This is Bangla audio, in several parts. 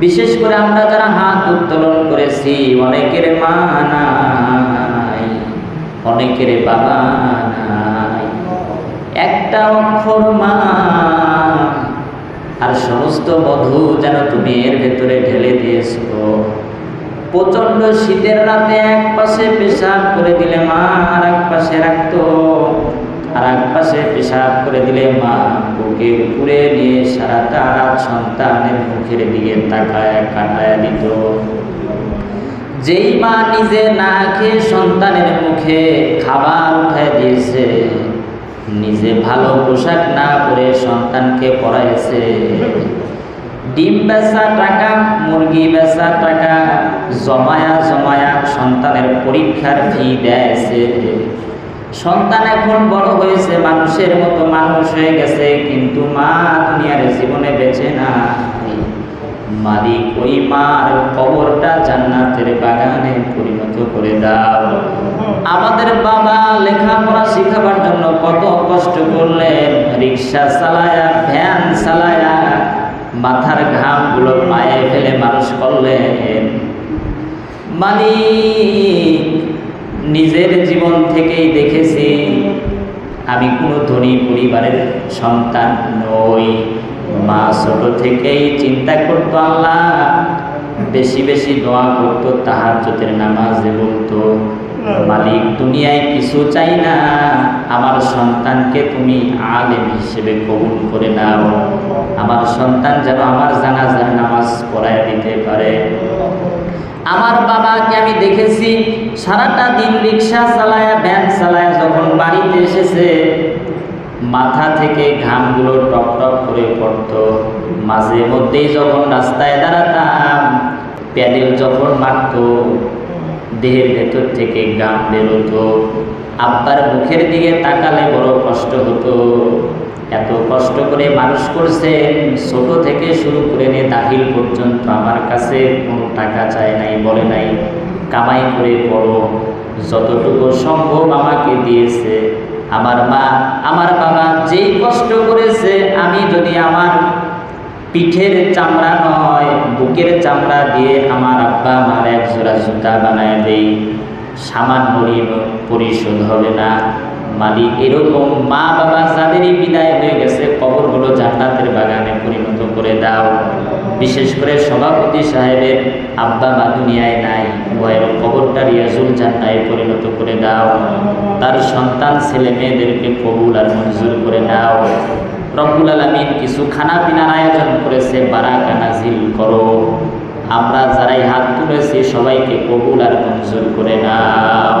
বিশেষ করে আমরা যারা হাত উত্তোলন করেছি, অনেকের মা নাই, অনেকের বাবা নাই। একটা অক্ষর মা, আর সমস্ত মধু যেন তুমি এর ভেতরে ঢেলে দিয়েছ। প্রচণ্ড শীতের রাতে এক পাশে পেশাব করে দিলে মা, আর এক পাশে রাখতো। আর এক পাশে পেশাব করে দিলে মা। বুকে উপরে নিয়ে সারাটা সন্তানের মুখের দিকে তাকায় কাটায় দিত। যেই মা নিজে না খেয়ে সন্তানের মুখে খাবার উঠায় দিয়েছে, নিজে ভালো পোশাক না পরে সন্তানকে পড়াইছে। ডিম বেচা টাকা, মুরগি বেচা টাকা, জমায়া জমায়া সন্তানের পরীক্ষার ফি দেয়ছে সন্তান এখন বড় হয়েছে, মানুষের মতো মানুষ হয়ে গেছে, কিন্তু মা দুনিয়ার জীবনে বেঁচে না। মালিক ওই মার কবরটা জান্নাতের বাগানে পরিণত করে দাও। আমাদের বাবা লেখাপড়া শিখাবার জন্য কত কষ্ট করলেন। রিক্সা চালায়া, ভ্যান চালায়া, মাথার ঘামগুলো পায়ে ফেলে মানুষ করলেন। মালিক নিজের জীবন থেকেই দেখেছি, আমি কোনো ধনী পরিবারের সন্তান নই। মা ছোট থেকেই চিন্তা করতো আল্লাহ, বেশি বেশি দোয়া করতো তাহার চোখের নামাজে বলতো মালিক দুনিয়ায় কিছু চাই না, আমার সন্তানকে তুমি আলেম হিসেবে কবুল করে নাও। আমার সন্তান যেন আমার জানাজার নামাজ পড়ায় দিতে পারে। আমার বাবাকে আমি দেখেছি, সারাটা দিন রিক্সা চালায়, ভ্যান চালায় যখন বাড়িতে এসেছে, মাথা থেকে ঘামগুলো টপ টপ করে পড়তো। মাঝে মধ্যেই যখন রাস্তায় দাঁড়াতাম, প্যাডেল যখন মারতো, দেহের ভেতর থেকে ঘাম বেরোতো। আব্বার মুখের দিকে তাকালে বড় কষ্ট হতো। এত কষ্ট করে মানুষ করছেন ছোট থেকে শুরু করে নিয়ে দাখিল পর্যন্ত আমার কাছে কোনো টাকা চায় নাই, বলে নাই। কামাই করে বড় যতটুকু সম্ভব আমাকে দিয়েছে। আমার মা, আমার বাবা যেই কষ্ট করেছে, আমি যদি আমার পিঠের চামড়া নয়, বুকের চামড়া দিয়ে আমার আব্বা আমার এক জোড়া জুতা বানায় দেই, সামান্য পরিশোধ হবে না। মালিক। এরকম মা বাবা যাদেরই বিদায় হয়ে গেছে, কবরগুলো জান্নাতের বাগানে পরিণত করে দাও। বিশেষ করে সভাপতি সাহেবের আব্বা মা দুনিয়ায় নাই ভয়ের কবরটা রিয়াজুল জান্নায় পরিণত করে দাও। তার সন্তান, ছেলে মেয়েদেরকে কবুল আর মঞ্জুর করে নাও রব্বুল আলমিন কিছু খানা পিনার আয়োজন করেছে, বারাকা নাজিল করো। আমরা যারাই হাত তুলেছি, সবাইকে কবুল আর মঞ্জুর করে নাও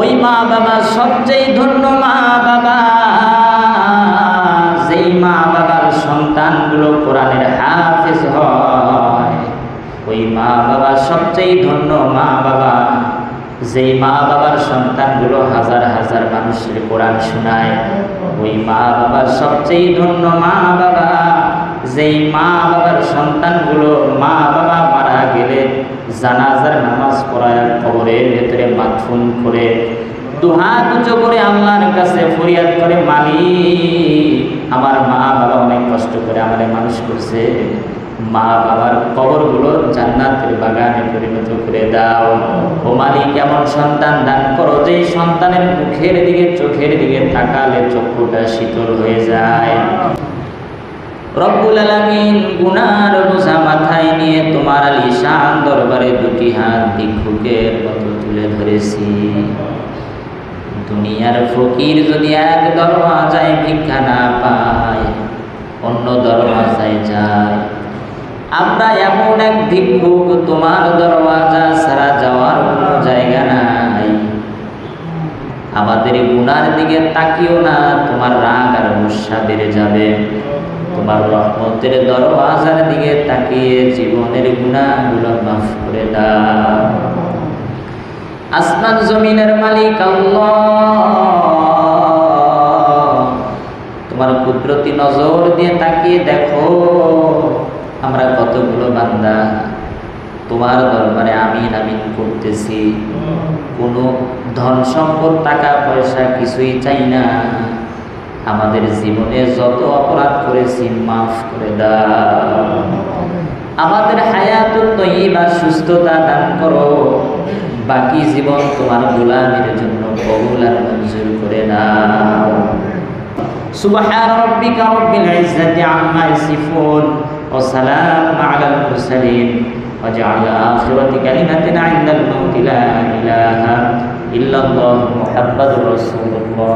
ওই মা বাবা সবচেয়ে ধন্য মা বাবা। যেই মা বাবার সন্তানগুলো কোরআনের হাফেজ হয়, ওই মা বাবা সবচেয়ে ধন্য মা বাবা। যেই মা বাবার সন্তানগুলো হাজার হাজার মানুষের কোরআন শোনায়, ওই মা বাবার সবচেয়ে ধন্য মা বাবা। যেই মা বাবার সন্তানগুলো মা বাবা মারা গেলে জানাজার নামাজ পড়ায় কবরের ভেতরে মাথুন করে দুহাত উঁচু করে আল্লাহর কাছে ফরিয়াদ করে, মালিক, আমার মা বাবা অনেক কষ্ট করে আমাদের মানুষ করছে। মা বাবার কবরগুলো জান্নাতের বাগানে পরিণত করে দাও। ও মালিক, এমন সন্তান দান করো যে সন্তানের মুখের দিকে, চোখের দিকে তাকালে চক্ষুটা শীতল হয়ে যায়। রব্বুল আলামিন গুনার বোঝা মাথায় নিয়ে তোমার আলিশান দরবারে দুটি হাত ভিক্ষুকের মতো তুলে ধরেছি। দুনিয়ার ফকির যদি এক দরওয়াজায় ভিক্ষা না পায়, অন্য দরওয়াজায় যায়। আমরা এমন এক ভিক্ষুক, তোমার দরওয়াজা ছাড়া যাওয়ার কোনো জায়গা নাই। আমাদের গুনার দিকে তাকিও না, তোমার রাগ আর গুসা বেড়ে যাবে। তোমার রহমতের দরওয়াজার দিকে তাকিয়ে জীবনের গুণাগুলো মাফ করে দাও। আসমান জমিনের মালিক আল্লাহ। তোমার কুদরতি নজর দিয়ে তাকিয়ে দেখো, আমরা কতগুলো বান্দা। তোমার দরবারে আমিন আমিন করতেছি। কোনো ধন সম্পদ, টাকা, পয়সা কিছুই চাই না। আমাদের জীবনে যত অপরাধ করেছি মাফ করে দাও আমাদের হায়াত তৈবা সুস্থতা দান করো বাকি জীবন তোমার গোলামের জন্য কবুল আর মঞ্জুর করে দাও سبحان ربك رب العزة عما يصفون وسلام على المرسلين واجعل آخرة كلمة عند الموت لا إله إلا الله محمد رسول الله